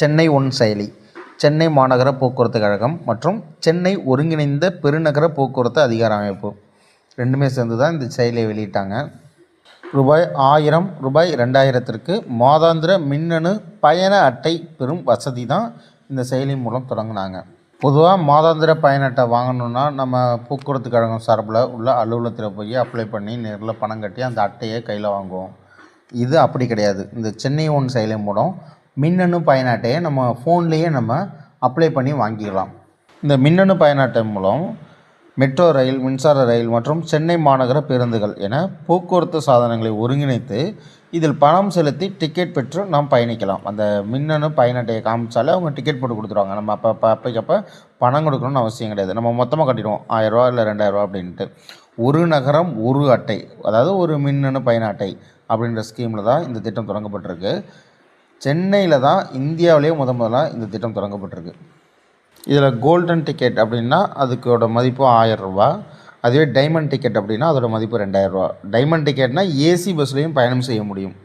Chennai one செயலி சென்னை மாநகர போக்குவரத்து கழகம் மற்றும் சென்னை ஒருங்கிணைந்த பெருநகர போக்குவரத்து அதிகார அமைப்பு. ரெண்டுமே சேர்ந்து தான் இந்த செயலியை வெளியிட்டாங்க. ரூபாய் ஆயிரம் ரூபாய் ரெண்டாயிரத்திற்கு மாதாந்திர மின்னணு பயண அட்டை பெறும் வசதி தான் இந்த செயலி மூலம் தொடங்கினாங்க. பொதுவாக மாதாந்திர பயண அட்டை வாங்கணுன்னா நம்ம போக்குவரத்து கழகம் சார்பில் உள்ள அலுவலகத்தில் போய் அப்ளை பண்ணி நேரில் பணம் கட்டி அந்த அட்டையை கையில் வாங்குவோம். இது அப்படி கிடையாது. இந்த சென்னை ஒன் செயலி மூலம் மின்னணு பயனாட்டையை நம்ம ஃபோன்லேயே நம்ம அப்ளை பண்ணி வாங்கிக்கலாம் இந்த மின்னணு பயனாட்டை அட்டை மூலம் மெட்ரோ ரயில் மின்சார ரயில் மற்றும் சென்னை மாநகர பேருந்துகள் என போக்குவரத்து சாதனங்களை ஒருங்கிணைத்து இதில் பணம் செலுத்தி டிக்கெட் பெற்று நாம் பயணிக்கலாம். அந்த மின்னணு பயண அட்டையை காமிச்சாலே அவங்க டிக்கெட் போட்டு கொடுத்துருவாங்க. நம்ம அப்போ அப்போ அப்போக்கப்போ பணம் கொடுக்கணும்னு அவசியம் கிடையாது. நம்ம மொத்தமாக கட்டிடுவோம். ஆயிரரூவா இல்லை ரெண்டாயிரரூவா அப்படின்ட்டு. ஒரு நகரம் ஒரு அட்டை அதாவது ஒரு மின்னணு பயண அட்டை அப்படின்ற ஸ்கீமில் தான் இந்த திட்டம் தொடங்கப்பட்டிருக்கு. சென்னையில் தான் இந்தியாவிலேயே முத முதலாக இந்த திட்டம் தொடங்கப்பட்டிருக்கு. இதில் கோல்டன் டிக்கெட் அப்படின்னா அதுக்கோட மதிப்பு ஆயிரம் ரூபா. அதுவே டைமண்ட் டிக்கெட் அப்படின்னா அதோட மதிப்பு ரெண்டாயிரரூபா டைமண்ட் டிக்கெட்னா ஏசி பஸ்லேயும் பயணம் செய்ய முடியும்.